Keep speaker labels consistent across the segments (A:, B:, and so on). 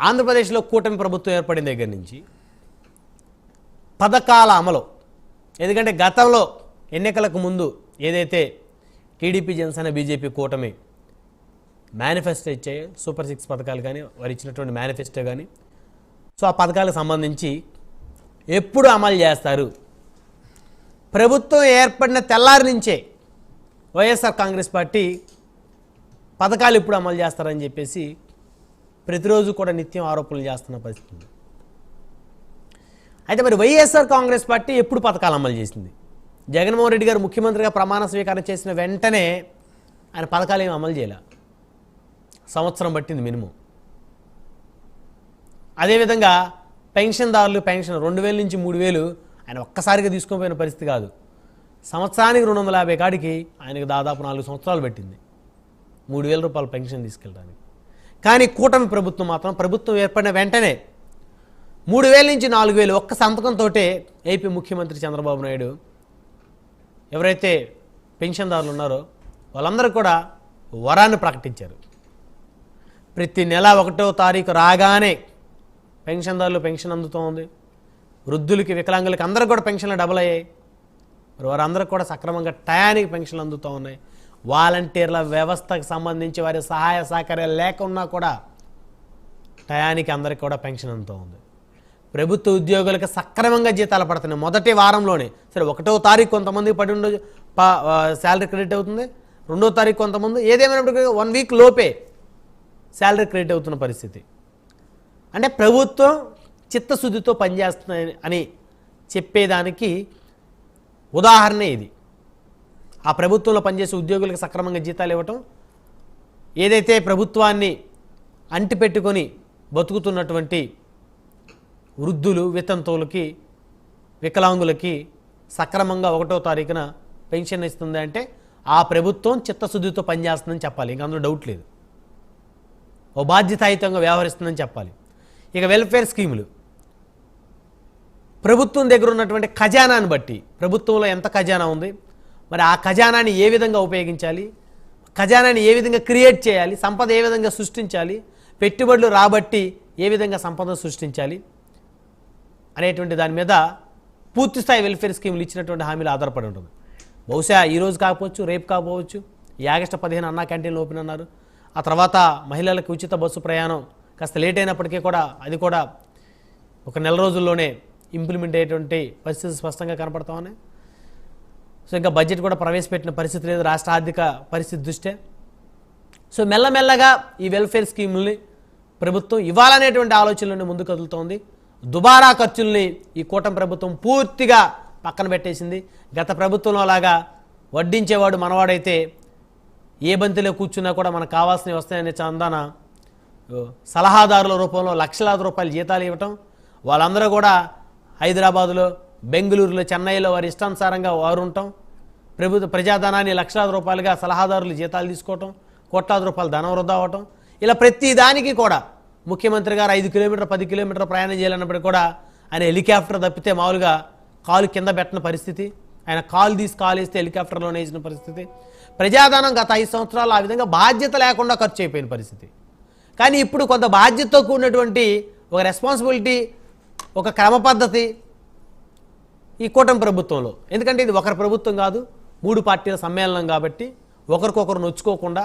A: ఆంధ్రప్రదేశ్లో కూటమి ప్రభుత్వం ఏర్పడిన దగ్గర నుంచి పథకాల అమలు. ఎందుకంటే గతంలో ఎన్నికలకు ముందు ఏదైతే టీడీపీ జనసేన బీజేపీ కూటమి మేనిఫెస్టో ఇచ్చాయో సూపర్ సిక్స్ పథకాలు కానీ వారు ఇచ్చినటువంటి మేనిఫెస్టో కానీ సో ఆ పథకాలకు సంబంధించి ఎప్పుడు అమలు చేస్తారు? ప్రభుత్వం ఏర్పడిన తెల్లారి నుంచే వైఎస్ఆర్ కాంగ్రెస్ పార్టీ పథకాలు ఎప్పుడు అమలు చేస్తారని చెప్పేసి ప్రతిరోజు కూడా నిత్యం ఆరోపణలు చేస్తున్న పరిస్థితి ఉంది. అయితే మరి వైఎస్ఆర్ కాంగ్రెస్ పార్టీ ఎప్పుడు పథకాలు అమలు చేసింది? జగన్మోహన్ రెడ్డి గారు ముఖ్యమంత్రిగా ప్రమాణ స్వీకారం చేసిన వెంటనే ఆయన పథకాలు ఏమి అమలు చేయలే? సంవత్సరం పట్టింది మినిమం. అదేవిధంగా పెన్షన్దారులు పెన్షన్ రెండు వేల నుంచి మూడు వేలు ఆయన ఒక్కసారిగా తీసుకోపోయిన పరిస్థితి కాదు. సంవత్సరానికి రెండు వందల యాభై కాడికి ఆయనకు దాదాపు నాలుగు సంవత్సరాలు పెట్టింది. మూడు వేల రూపాయల పెన్షన్ తీసుకెళ్ళడానికి. కానీ కూటమి ప్రభుత్వం మాత్రం ప్రభుత్వం ఏర్పడిన వెంటనే మూడు వేల నుంచి నాలుగు వేలు ఒక్క సంతకంతో ఏపీ ముఖ్యమంత్రి చంద్రబాబు నాయుడు ఎవరైతే పెన్షన్దారులు ఉన్నారో వాళ్ళందరూ కూడా వరాన్ని ప్రకటించారు. ప్రతి నెల ఒకటో తారీఖు రాగానే పెన్షన్దారులు పెన్షన్ అందుతోంది. వృద్ధులకి వికలాంగులకి అందరూ కూడా పెన్షన్లు డబుల్ అయ్యాయి. మరి వారందరూ కూడా సక్రమంగా టయానికి పెన్షన్లు అందుతూ ఉన్నాయి. వాలంటీర్ల వ్యవస్థకు సంబంధించి వారి సహాయ సహకార్యాలు లేకున్నా కూడా టయానికి అందరికి కూడా పెన్షన్ అందుతూ ఉంది. ప్రభుత్వ ఉద్యోగులకు సక్రమంగా జీతాలు పడుతున్నాయి. మొదటి వారంలోనే. సరే ఒకటో తారీఖు కొంతమంది పడి ఉండ శాలరీ క్రెడిట్ అవుతుంది. రెండో తారీఖు కొంతమంది ఏదేమైనప్పటికీ వన్ వీక్ లోపే శాలరీ క్రెడిట్ అవుతున్న పరిస్థితి. అంటే ప్రభుత్వం చిత్తశుద్ధితో పనిచేస్తుంది అని చెప్పేదానికి ఉదాహరణ ఇది. ఆ ప్రభుత్వంలో పనిచేసే ఉద్యోగులకు సక్రమంగా జీతాలు ఇవ్వటం ఏదైతే ప్రభుత్వాన్ని అంటిపెట్టుకొని బతుకుతున్నటువంటి వృద్ధులు వితంతువులకి వికలాంగులకి సక్రమంగా ఒకటో తారీఖున పెన్షన్ ఇస్తుంది అంటే ఆ ప్రభుత్వం చిత్తశుద్ధితో పనిచేస్తుందని చెప్పాలి. ఇంక అందులో డౌట్ లేదు. ఓ బాధ్యతాయుతంగా వ్యవహరిస్తుందని చెప్పాలి. ఇక వెల్ఫేర్ స్కీములు ప్రభుత్వం దగ్గర ఉన్నటువంటి ఖజానాన్ని బట్టి ప్రభుత్వంలో ఎంత ఖజానా ఉంది? మరి ఆ ఖజానాని ఏ విధంగా ఉపయోగించాలి? ఖజానాని ఏ విధంగా క్రియేట్ చేయాలి? సంపద ఏ విధంగా సృష్టించాలి? పెట్టుబడులు రాబట్టి ఏ విధంగా సంపద సృష్టించాలి? అనేటువంటి దాని మీద పూర్తిస్థాయి వెల్ఫేర్ స్కీములు ఇచ్చినటువంటి హామీలు ఆధారపడి ఉంటుంది. బహుశా ఈరోజు కాకపోవచ్చు రేపు కాకపోవచ్చు. ఈ ఆగస్టు పదిహేను అన్నా క్యాంటీన్లు ఓపెన్ అన్నారు. ఆ తర్వాత మహిళలకు ఉచిత బస్సు ప్రయాణం కాస్త లేట్ అయినప్పటికీ కూడా అది కూడా ఒక నెల రోజుల్లోనే ఇంప్లిమెంట్ అయ్యేటువంటి పరిస్థితి స్పష్టంగా కనపడతా ఉన్నాయి. సో ఇంకా బడ్జెట్ కూడా ప్రవేశపెట్టిన పరిస్థితి లేదు రాష్ట్ర ఆర్థిక పరిస్థితి దృష్ట్యా. సో మెల్లమెల్లగా ఈ వెల్ఫేర్ స్కీముల్ని ప్రభుత్వం ఇవ్వాలనేటువంటి ఆలోచనలను ముందుకు కదులుతోంది. దుబారా ఖర్చుల్ని ఈ కూటమి ప్రభుత్వం పూర్తిగా పక్కన పెట్టేసింది. గత ప్రభుత్వంలో లాగా వడ్డించేవాడు మనవాడైతే ఏ బంతిలో కూర్చున్నా కూడా మనకు కావాల్సినవి వస్తాయనే చందాన సలహాదారుల రూపంలో లక్షలాది రూపాయలు జీతాలు ఇవ్వటం. వాళ్ళందరూ కూడా హైదరాబాదులో బెంగళూరులో చెన్నైలో వారి ఇష్టానుసారంగా వారు ఉండటం ప్రభుత్వ ప్రజాధనాన్ని లక్షలాది రూపాయలుగా సలహాదారులు జీతాలు తీసుకోవటం కోట్లాది రూపాయలు ధనం వృధా అవ్వటం. ఇలా ప్రతి దానికి కూడా ముఖ్యమంత్రి గారు ఐదు కిలోమీటర్ పది కిలోమీటర్ ప్రయాణం చేయాలన్నప్పుడు కూడా ఆయన హెలికాప్టర్ తప్పితే మామూలుగా కాలు కింద పెట్టిన పరిస్థితి ఆయన కాలు తీసి కాలు వేస్తే హెలికాప్టర్లోనే వేసిన పరిస్థితి. ప్రజాధనం గత ఐదు సంవత్సరాలు ఆ విధంగా బాధ్యత లేకుండా ఖర్చు అయిపోయిన పరిస్థితి. కానీ ఇప్పుడు కొంత బాధ్యతతో కూడినటువంటి ఒక రెస్పాన్సిబిలిటీ ఒక క్రమ పద్ధతి ఈ కూటమి ప్రభుత్వంలో. ఎందుకంటే ఇది ఒకరి ప్రభుత్వం కాదు మూడు పార్టీల సమ్మేళనం కాబట్టి ఒకరికొకరు నొచ్చుకోకుండా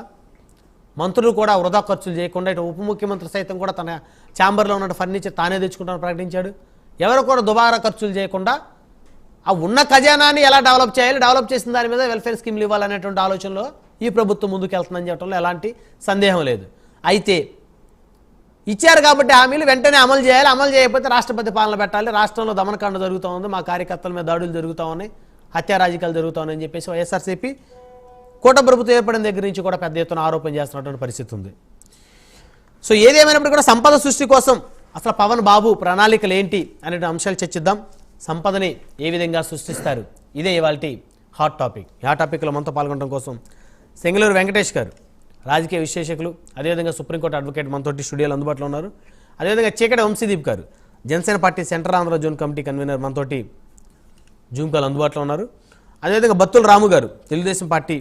A: మంత్రులు కూడా వృధా ఖర్చులు చేయకుండా ఇటు ఉప ముఖ్యమంత్రి సైతం కూడా తన ఛాంబర్లో ఉన్న ఫర్నిచర్ తానే తెచ్చుకుంటానని ప్రకటించాడు. ఎవరు కూడా దుబారా ఖర్చులు చేయకుండా ఆ ఉన్న ఖజానాన్ని ఎలా డెవలప్ చేయాలి డెవలప్ చేసిన దాని మీద వెల్ఫేర్ స్కీమ్లు ఇవ్వాలనేటువంటి ఆలోచనలో ఈ ప్రభుత్వం ముందుకు వెళ్తుందని చెప్పడంలో ఎలాంటి సందేహం లేదు. అయితే ఇచ్చారు కాబట్టి హామీలు వెంటనే అమలు చేయాలి. అమలు చేయకపోతే రాష్ట్రపతి పాలన పెట్టాలి. రాష్ట్రంలో దమనకాండ జరుగుతూ ఉంది. మా కార్యకర్తల మీద దాడులు జరుగుతూ ఉన్నాయి. హత్యా రాజకీయాలు జరుగుతూ ఉన్నాయని చెప్పేసి వైఎస్ఆర్సీపీ కూట ప్రభుత్వం ఏర్పడిన దగ్గర నుంచి కూడా పెద్ద ఎత్తున ఆరోపణ చేస్తున్నటువంటి పరిస్థితి ఉంది. సో ఏదేమైనప్పుడు కూడా సంపద సృష్టి కోసం అసలు పవన్ బాబు ప్రణాళికలు ఏంటి అనే అంశాలు చర్చిద్దాం. సంపదని ఏ విధంగా సృష్టిస్తారు? ఇదే ఇవాళ హాట్ టాపిక్. ఈ హాట్ టాపిక్లో మనతో పాల్గొనడం కోసం సెంగళూరు వెంకటేష్ గారు. రాజకీయ విశ్లేషకులు అదేవిధంగా సుప్రీంకోర్టు అడ్వకేట్ మనతోటి స్టూడియోలు అందుబాటులో ఉన్నారు. అదేవిధంగా చీకటి వంశీదీప్ గారు Janasena party central Andhra zone committee convener మనతోటి జూమ్ కాల్ అందుబాటులో ఉన్నారు. అదేవిధంగా బత్తుల రాము గారు తెలుగుదేశం పార్టీ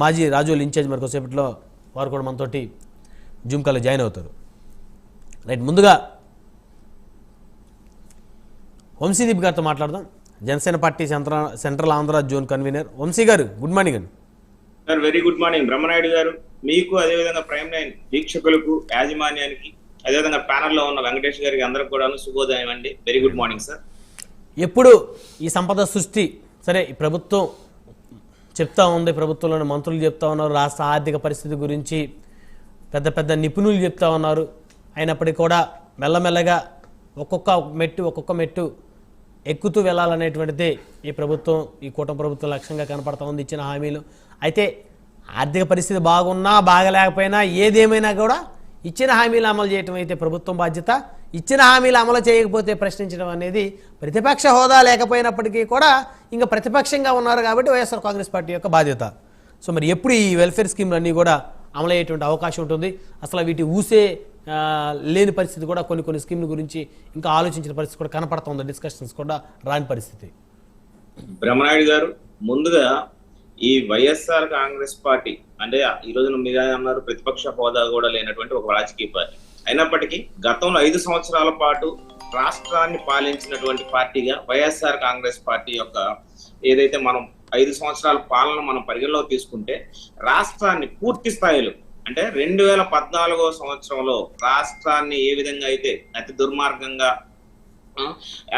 A: మాజీ రాజోలు ఇన్ఛార్జ్ మరి కొద్దిసేపట్లో వారు కూడా మనతోటి జూమ్ కాల్లో జాయిన్ అవుతారు. రైట్ ముందుగా వంశీదీప్ గారితో మాట్లాడదాం. Janasena party central central Andhra zone convener. Vamsi garu good morning అండి.
B: Sir very good morning Brahmanaidu garu మీకు అదేవిధంగా ప్రైమ్ లైన్ వీక్షకులకు యాజమాన్యానికి అదేవిధంగా ప్యానల్లో ఉన్న వెంకటేష్ గారికి అందరికి కూడా శుభోదయం అండి. వెరీ గుడ్ మార్నింగ్ సార్
A: ఎప్పుడు ఈ సంపద సృష్టి సరే ఈ ప్రభుత్వం చెప్తా ఉంది ప్రభుత్వంలోని మంత్రులు చెప్తా ఉన్నారు రాష్ట్ర ఆర్థిక పరిస్థితి గురించి పెద్ద పెద్ద నిపుణులు చెప్తా ఉన్నారు. అయినప్పటికీ కూడా మెల్లమెల్లగా ఒక్కొక్క మెట్టు ఒక్కొక్క మెట్టు ఎక్కుతూ వెళ్ళాలనేటువంటిది ఈ ప్రభుత్వం ఈ కూటమి ప్రభుత్వం లక్ష్యంగా కనపడతా ఉంది ఇచ్చిన హామీలు. అయితే ఆర్థిక పరిస్థితి బాగున్నా బాగలేకపోయినా ఏదేమైనా కూడా ఇచ్చిన హామీలు అమలు చేయటం అయితే ప్రభుత్వం బాధ్యత. ఇచ్చిన హామీలు అమలు చేయకపోతే ప్రశ్నించడం అనేది ప్రతిపక్ష హోదా లేకపోయినప్పటికీ కూడా ఇంకా ప్రతిపక్షంగా ఉన్నారు కాబట్టి వైఎస్ఆర్ కాంగ్రెస్ పార్టీ యొక్క బాధ్యత. సో మరి ఎప్పుడు ఈ వెల్ఫేర్ స్కీమ్లు అన్నీ కూడా అమలు అవకాశం ఉంటుంది? అసలు వీటి ఊసే లేని పరిస్థితి కూడా కొన్ని కొన్ని స్కీమ్ల గురించి ఇంకా ఆలోచించిన పరిస్థితి కూడా కనపడుతుంది డిస్కషన్స్ కూడా రాని పరిస్థితి.
B: బ్రహ్మనాయుడు గారు ముందుగా ఈ వైఎస్ఆర్ కాంగ్రెస్ పార్టీ అంటే ఈ రోజున మీరు అన్నారు ప్రతిపక్ష హోదా కూడా లేనటువంటి ఒక రాజకీయ పార్టీ. అయినప్పటికీ గతంలో ఐదు సంవత్సరాల పాటు రాష్ట్రాన్ని పాలించినటువంటి పార్టీగా వైఎస్ఆర్ కాంగ్రెస్ పార్టీ యొక్క ఏదైతే మనం ఐదు సంవత్సరాల పాలన మనం పరిగణలోకి తీసుకుంటే రాష్ట్రాన్ని పూర్తి స్థాయిలో అంటే రెండు వేల పద్నాలుగో సంవత్సరంలో రాష్ట్రాన్ని ఏ విధంగా అయితే అతి దుర్మార్గంగా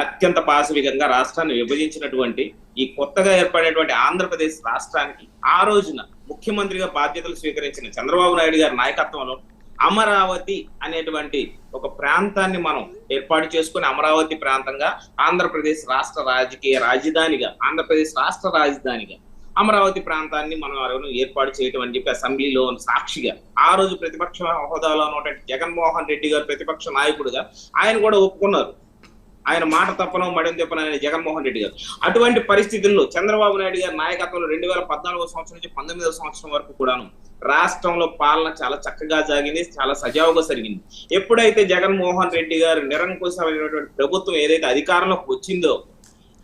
B: అత్యంత పాశవికంగా రాష్ట్రాన్ని విభజించినటువంటి ఈ కొత్తగా ఏర్పడేటువంటి ఆంధ్రప్రదేశ్ రాష్ట్రానికి ఆ రోజున ముఖ్యమంత్రిగా బాధ్యతలు స్వీకరించిన చంద్రబాబు నాయుడు గారి నాయకత్వంలో అమరావతి అనేటువంటి ఒక ప్రాంతాన్ని మనం ఏర్పాటు చేసుకుని అమరావతి ప్రాంతంగా ఆంధ్రప్రదేశ్ రాష్ట్ర రాజకీయ రాజధానిగా ఆంధ్రప్రదేశ్ రాష్ట్ర రాజధానిగా అమరావతి ప్రాంతాన్ని మనం ఆ రోజు ఏర్పాటు చేయటం అని చెప్పి అసెంబ్లీలో సాక్షిగా ఆ రోజు ప్రతిపక్ష హోదాలో ఉన్నటువంటి జగన్మోహన్ రెడ్డి గారు ప్రతిపక్ష నాయకుడుగా ఆయన కూడా ఒప్పుకున్నారు. ఆయన మాట తప్పను మడం చెప్పను ఆయన జగన్మోహన్ రెడ్డి గారు. అటువంటి పరిస్థితుల్లో చంద్రబాబు నాయుడు గారి నాయకత్వంలో రెండు వేల పద్నాలుగో సంవత్సరం నుంచి పంతొమ్మిదవ సంవత్సరం వరకు కూడాను రాష్ట్రంలో పాలన చాలా చక్కగా జరిగింది చాలా సజావుగా జరిగింది. ఎప్పుడైతే జగన్మోహన్ రెడ్డి గారు నిరంకుశమైనటువంటి ప్రభుత్వం ఏదైతే అధికారంలోకి వచ్చిందో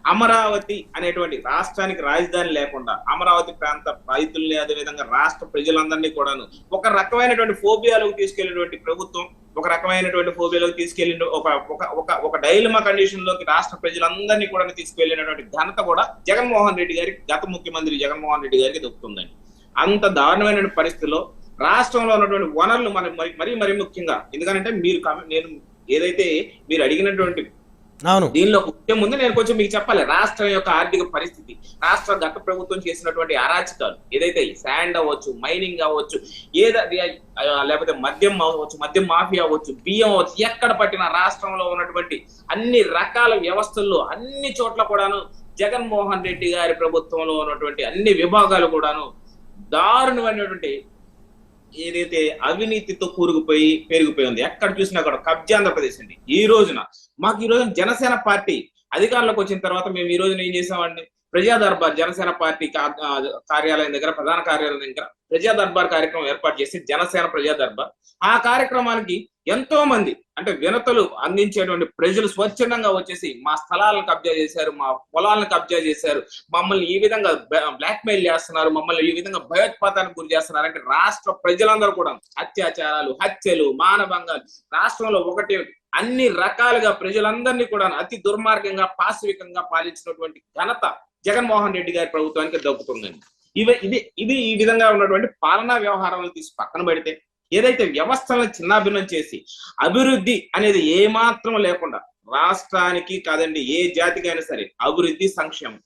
B: అమరావతి అనేటువంటి రాష్ట్రానికి రాజధాని లేకుండా అమరావతి ప్రాంత రైతుల్ని అదేవిధంగా రాష్ట్ర ప్రజలందరినీ కూడాను ఒక రకమైనటువంటి ఫోబియాలకు తీసుకెళ్ళినటువంటి ప్రభుత్వం ఒక రకమైనటువంటి ఫోబియాలోకి తీసుకెళ్ళిన ఒక ఒక ఒక ఒక డైలమా కండిషన్లోకి రాష్ట్ర ప్రజలందరినీ కూడా తీసుకెళ్ళినటువంటి ఘనత కూడా జగన్మోహన్ రెడ్డి గారికి గత ముఖ్యమంత్రి జగన్మోహన్ రెడ్డి గారికి దొరుకుతుందండి అంత దారుణమైన పరిస్థితిలో రాష్ట్రంలో ఉన్నటువంటి వనరులు మన మరి మరీ మరీ ముఖ్యంగా ఎందుకంటే మీరు నేను ఏదైతే మీరు అడిగినటువంటి
A: అవును.
B: దీనిలో ముఖ్యం ముందు నేను కొంచెం మీకు చెప్పాలి. రాష్ట్రం యొక్క ఆర్థిక పరిస్థితి రాష్ట్ర గత ప్రభుత్వం చేసినటువంటి అరాచకాలు ఏదైతే శాండ్ అవ్వచ్చు మైనింగ్ అవ్వచ్చు ఏదో లేకపోతే మద్యం అవ్వచ్చు మద్యం మాఫియా అవ్వచ్చు బియ్యం అవ్వచ్చు ఎక్కడ పట్టిన రాష్ట్రంలో ఉన్నటువంటి అన్ని రకాల వ్యవస్థల్లో అన్ని చోట్ల కూడాను జగన్మోహన్ రెడ్డి గారి ప్రభుత్వంలో ఉన్నటువంటి అన్ని విభాగాలు కూడాను దారుణమైనటువంటి ఏదైతే అవినీతితో కూరుకుపోయి పెరిగిపోయి ఉంది ఎక్కడ చూసినా కూడా కబ్జా ఆంధ్రప్రదేశ్ అండి. ఈ రోజున మాకు ఈ రోజున జనసేన పార్టీ అధికారంలోకి వచ్చిన తర్వాత మేము ఈ రోజున ఏం చేసామండి? ప్రజా దర్బార్ జనసేన పార్టీ కార్యాలయం దగ్గర ప్రధాన కార్యాలయం దగ్గర ప్రజా దర్బార్ కార్యక్రమం ఏర్పాటు చేసి జనసేన ప్రజా దర్బార్ ఆ కార్యక్రమానికి ఎంతో మంది అంటే వినతలు అందించేటువంటి ప్రజలు స్వచ్ఛందంగా వచ్చేసి మా స్థలాలను కబ్జా చేశారు మా పొలాలను కబ్జా చేశారు మమ్మల్ని ఈ విధంగా బ్లాక్మెయిల్ చేస్తున్నారు మమ్మల్ని ఈ విధంగా భయోత్పాతానికి గురి చేస్తున్నారు అంటే రాష్ట్ర ప్రజలందరూ కూడా అత్యాచారాలు హత్యలు మానభంగాలు రాష్ట్రంలో ఒకటి అన్ని రకాలుగా ప్రజలందరినీ కూడా అతి దుర్మార్గంగా పాశవికంగా పాలించినటువంటి ఘనత జగన్మోహన్ రెడ్డి గారి ప్రభుత్వానికి దక్కుతుందండి. ఇవి ఇది ఇది ఈ విధంగా ఉన్నటువంటి పాలనా వ్యవహారాలను తీసి పక్కన పెడితే ఏదైతే వ్యవస్థలను చిన్నాభిన్నం చేసి అభివృద్ధి అనేది ఏమాత్రం లేకుండా రాష్ట్రానికి కాదండి ఏ జాతికైనా సరే అభివృద్ధి సంక్షేమం.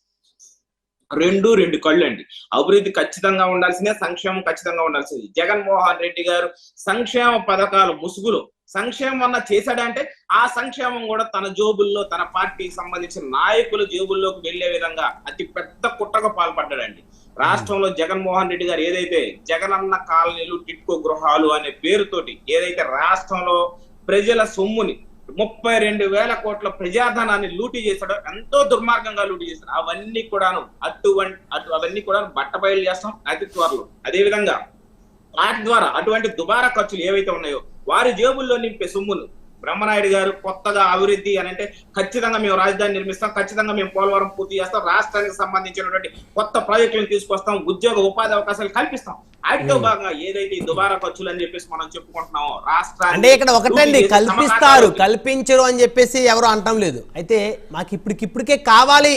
B: రెండు రెండు కళ్ళు అండి అభివృద్ధి ఖచ్చితంగా ఉండాల్సిందే సంక్షేమం ఖచ్చితంగా ఉండాల్సింది. జగన్మోహన్ రెడ్డి గారు సంక్షేమ పథకాలు ముసుగులో సంక్షేమం అన్న చేశాడంటే ఆ సంక్షేమం కూడా తన జోబుల్లో తన పార్టీకి సంబంధించిన నాయకుల జేబుల్లోకి వెళ్ళే విధంగా అతి పెద్ద కుట్రకు పాల్పడ్డాడండి. రాష్ట్రంలో జగన్మోహన్ రెడ్డి గారు ఏదైతే జగనన్న కాలనీలు టిట్కో గృహాలు అనే పేరుతోటి ఏదైతే రాష్ట్రంలో ప్రజల సొమ్ముని ముప్పై రెండు వేల కోట్ల ప్రజాధనాన్ని లూటీ చేశాడో ఎంతో దుర్మార్గంగా లూటీ చేశాడు. అవన్నీ కూడాను అటువంటి అటు అవన్నీ కూడా బట్టబయలు చేస్తాం అతి త్వరలో. అదే విధంగా వాటి ద్వారా అటువంటి దుబారా ఖర్చులు ఏవైతే ఉన్నాయో వారి జేబుల్లో నింపే సొమ్మును. బ్రహ్మనాయుడు గారు కొత్తగా అభివృద్ధి అని అంటే ఖచ్చితంగా మేము రాజధాని నిర్మిస్తాం ఖచ్చితంగా మేము పోలవరం పూర్తి చేస్తాం రాష్ట్రానికి సంబంధించినటువంటి కొత్త ప్రాజెక్టులను తీసుకొస్తాం ఉద్యోగ ఉపాధి అవకాశాలు కల్పిస్తాం. వాటితో భాగంగా ఏదైతే దుబారా ఖర్చులు అని చెప్పేసి మనం చెప్పుకుంటున్నామో రాష్ట్రాన్ని
A: అంటే ఇక్కడ ఒకటండి కల్పిస్తారు కల్పించరు అని చెప్పేసి ఎవరు అంటం లేదు. అయితే మాకు ఇప్పటికిప్పటికే కావాలి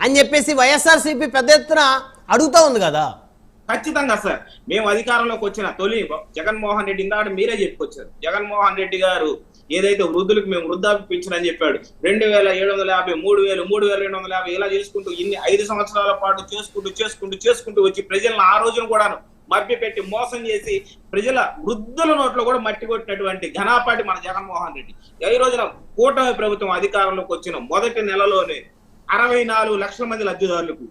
A: అని చెప్పేసి వైఎస్ఆర్సీపీ పెద్ద ఎత్తున అడుగుతా ఉంది కదా.
B: ఖచ్చితంగా సార్. మేము అధికారంలోకి వచ్చిన తొలి జగన్మోహన్ రెడ్డి ఇందాక మీరే చెప్పుకొచ్చారు. జగన్మోహన్ రెడ్డి గారు ఏదైతే వృద్ధులకు మేము వృద్ధాప్య పింఛన్ అని చెప్పాడు రెండు వేల ఏడు వందల యాభై మూడు వేలు మూడు వేల రెండు వందల యాభై ఇలా చేసుకుంటూ ఇన్ని ఐదు సంవత్సరాల పాటు చేసుకుంటూ చేసుకుంటూ చేసుకుంటూ వచ్చి ప్రజలను ఆ రోజున కూడాను మభ్య పెట్టి మోసం చేసి ప్రజల వృద్ధుల నోట్లో కూడా మట్టి కొట్టినటువంటి ఘనాపాటి మన జగన్మోహన్ రెడ్డి. ఈ రోజున కూటమి ప్రభుత్వం అధికారంలోకి వచ్చిన మొదటి నెలలోనే అరవై నాలుగు లక్షల మంది లబ్ధిదారులకు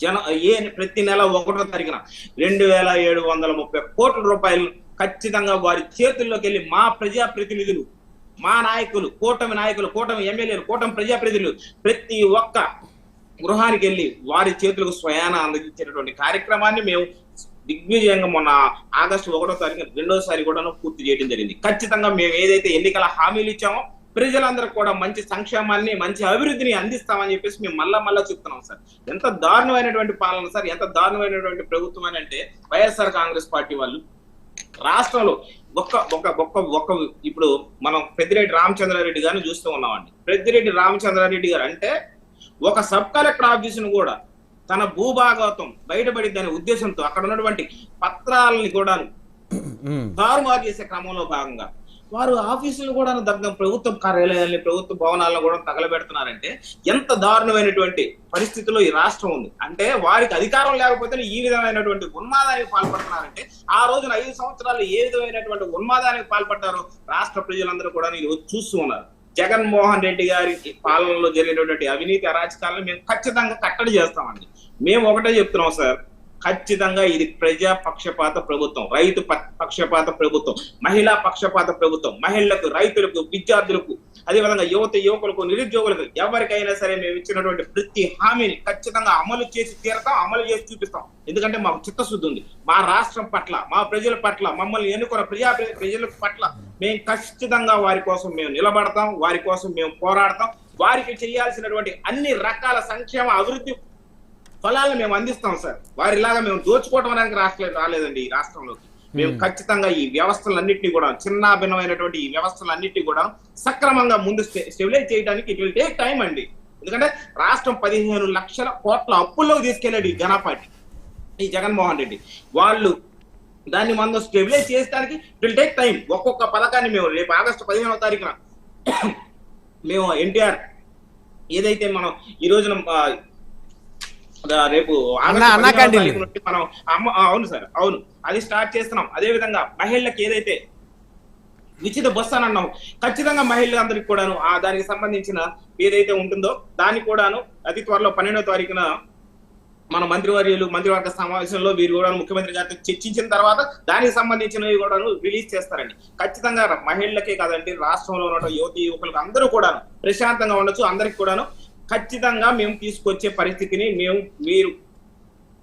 B: జన ఏ ప్రతి నెల ఒకటో తారీఖున రెండు వేల ఏడు వందల ముప్పై కోట్ల రూపాయలు ఖచ్చితంగా వారి చేతుల్లోకి వెళ్ళి మా ప్రజా ప్రతినిధులు మా నాయకులు కూటమి నాయకులు కూటమి ఎమ్మెల్యేలు కూటమి ప్రజాప్రతినిధులు ప్రతి ఒక్క గృహానికి వెళ్ళి వారి చేతులకు స్వయాన అందించేటటువంటి కార్యక్రమాన్ని మేము దిగ్విజయంగా మొన్న ఆగస్టు ఒకటో తారీఖు రెండోసారి కూడా పూర్తి చేయడం జరిగింది. ఖచ్చితంగా మేము ఏదైతే ఎన్నికల హామీలు ఇచ్చామో ప్రజలందరికీ కూడా మంచి సంక్షేమాన్ని మంచి అభివృద్ధిని అందిస్తామని చెప్పేసి మేము మళ్ళా మళ్ళా చెప్తున్నాం సార్. ఎంత దారుణమైనటువంటి పాలన సార్ ఎంత దారుణమైనటువంటి ప్రభుత్వం అని అంటే వైఎస్ఆర్ కాంగ్రెస్ పార్టీ వాళ్ళు. రాష్ట్రంలో ఒక్క ఒక్క ఒక్క ఒక్క ఇప్పుడు మనం పెద్దిరెడ్డి రామచంద్రారెడ్డి గారిని చూస్తూ ఉన్నామండి. పెద్దిరెడ్డి రామచంద్రారెడ్డి గారు అంటే ఒక సబ్ కలెక్టర్ ఆఫీసును కూడా తన భూభాగవతం బయటపడిద్దనే ఉద్దేశంతో అక్కడ ఉన్నటువంటి పత్రాలని కూడా. తారుమారు చేసే క్రమంలో భాగంగా వారు ఆఫీసులు కూడా దగ్గర ప్రభుత్వ కార్యాలయాల్ని ప్రభుత్వ భవనాలను కూడా తగలబెడుతున్నారంటే ఎంత దారుణమైనటువంటి పరిస్థితిలో ఈ రాష్ట్రం ఉంది. అంటే వారికి అధికారం లేకపోతే ఈ విధమైనటువంటి ఉన్మాదానికి పాల్పడుతున్నారంటే ఆ రోజున ఐదు సంవత్సరాలు ఏ విధమైనటువంటి ఉన్మాదానికి పాల్పడ్డారో రాష్ట్ర ప్రజలందరూ కూడా ఈ రోజు చూస్తూ ఉన్నారు. జగన్మోహన్ రెడ్డి గారి పాలనలో జరిగినటువంటి అవినీతి అరాచకాలను మేము ఖచ్చితంగా కట్టడి చేస్తామండి. మేము ఒకటే చెప్తున్నాం సార్ ఖచ్చితంగా ఇది ప్రజా పక్షపాత ప్రభుత్వం రైతు పక్షపాత ప్రభుత్వం మహిళా పక్షపాత ప్రభుత్వం మహిళలకు రైతులకు విద్యార్థులకు అదేవిధంగా యువత యువకులకు నిరుద్యోగులకు ఎవరికైనా సరే మేము ఇచ్చినటువంటి ప్రతి హామీని ఖచ్చితంగా అమలు చేసి తీరతాం అమలు చేసి చూపిస్తాం. ఎందుకంటే మాకు చిత్తశుద్ధి ఉంది. మా రాష్ట్రం పట్ల మా ప్రజల పట్ల మమ్మల్ని ఎన్నుకున్న ప్రజా ప్రజల పట్ల మేము ఖచ్చితంగా వారి కోసం మేము నిలబడతాం వారి కోసం మేము పోరాడతాం. వారికి చేయాల్సినటువంటి అన్ని రకాల సంక్షేమ అభివృద్ధి ఫలాలను మేము అందిస్తాం సార్. వారిలాగా మేము దోచుకోవడం అనేది రాష్ట్రం రాలేదండి ఈ రాష్ట్రంలోకి. మేము ఖచ్చితంగా ఈ వ్యవస్థలన్నింటినీ కూడా చిన్న భిన్నమైనటువంటి ఈ వ్యవస్థలన్నింటినీ కూడా సక్రమంగా ముందు స్టెబిలైజ్ చేయడానికి ఇట్ విల్ టేక్ టైం అండి. ఎందుకంటే రాష్ట్రం పదిహేను లక్షల కోట్ల అప్పుల్లోకి తీసుకెళ్ళాడు ఈ ఘనపాటి ఈ జగన్మోహన్ రెడ్డి. వాళ్ళు దాన్ని మనం స్టెబిలైజ్ చేయడానికి ఇట్ విల్ టేక్ టైం ఒక్కొక్క పథకాన్ని మేము రేపు ఆగస్టు పదిహేనవ తారీఖున మేము ఎన్టీఆర్ ఏదైతే మనం ఈ రోజున రేపు ఆగస్టు
A: అన్నా- అన్నా
B: 15వ
A: క్యాంటీన్లు.
B: తారీఖు నుండి మనం అమ్మ- అవును సార్ అవును. అది స్టార్ట్ చేస్తున్నాం. అదే విధంగా మహిళలకు ఏదైతే ఉచిత బస్సు అని అన్నాం ఖచ్చితంగా మహిళలందరికీ కూడాను ఆ దానికి సంబంధించిన ఏదైతే ఉంటుందో దాన్ని కూడాను అతి త్వరలో పన్నెండో తారీఖున మన మంత్రివర్యులు మంత్రివర్గ సమావేశంలో వీరు కూడా ముఖ్యమంత్రి గారితో చర్చించిన తర్వాత దానికి సంబంధించినవి కూడా రిలీజ్ చేస్తారండి. ఖచ్చితంగా మహిళలకే కాదండి రాష్ట్రంలో ఉన్న యువతి యువకులకు అందరూ కూడాను ప్రశాంతంగా ఉండొచ్చు. అందరికి కూడాను ఖచ్చితంగా మేము తీసుకొచ్చే పరిస్థితిని మేము మీరు